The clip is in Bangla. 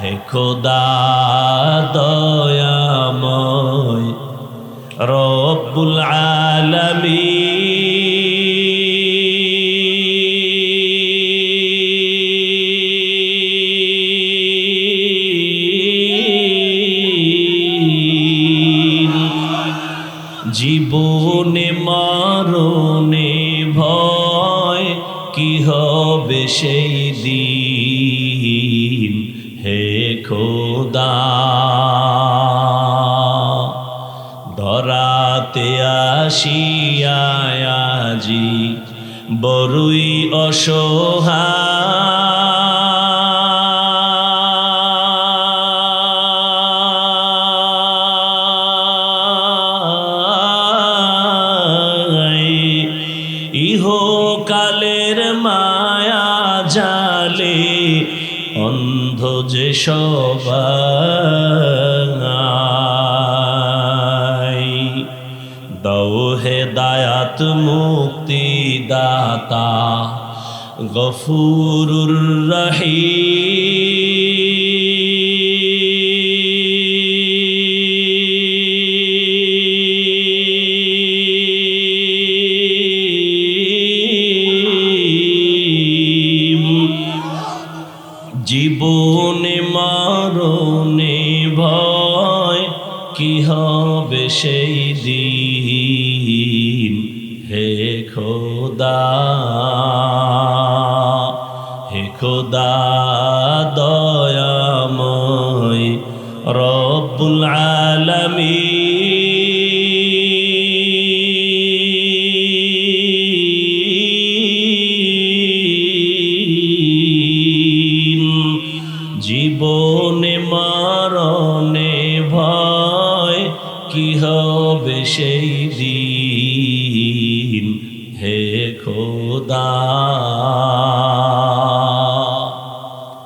হে খোদা দয়াময় রব্বুল আলামিন। জীবনে মারণে ভয় কি হবে সেই দিন? হে খোদা ধরাতে আসিয়াজি বড়ই অসহায় ইহকালের মায়া জালে অন্ধ যে সবাই দৌ হে দায়াত মুক্তি দাতা গফুরুর রহিম। জীবনে মারণে ভয় কি হবে সেই দিন? হে খোদা হে খোদা দয়াময় রব্বুল আলামিন। জীবনে মারণে ভয় কি হবে সেই দিন? হে খোদা।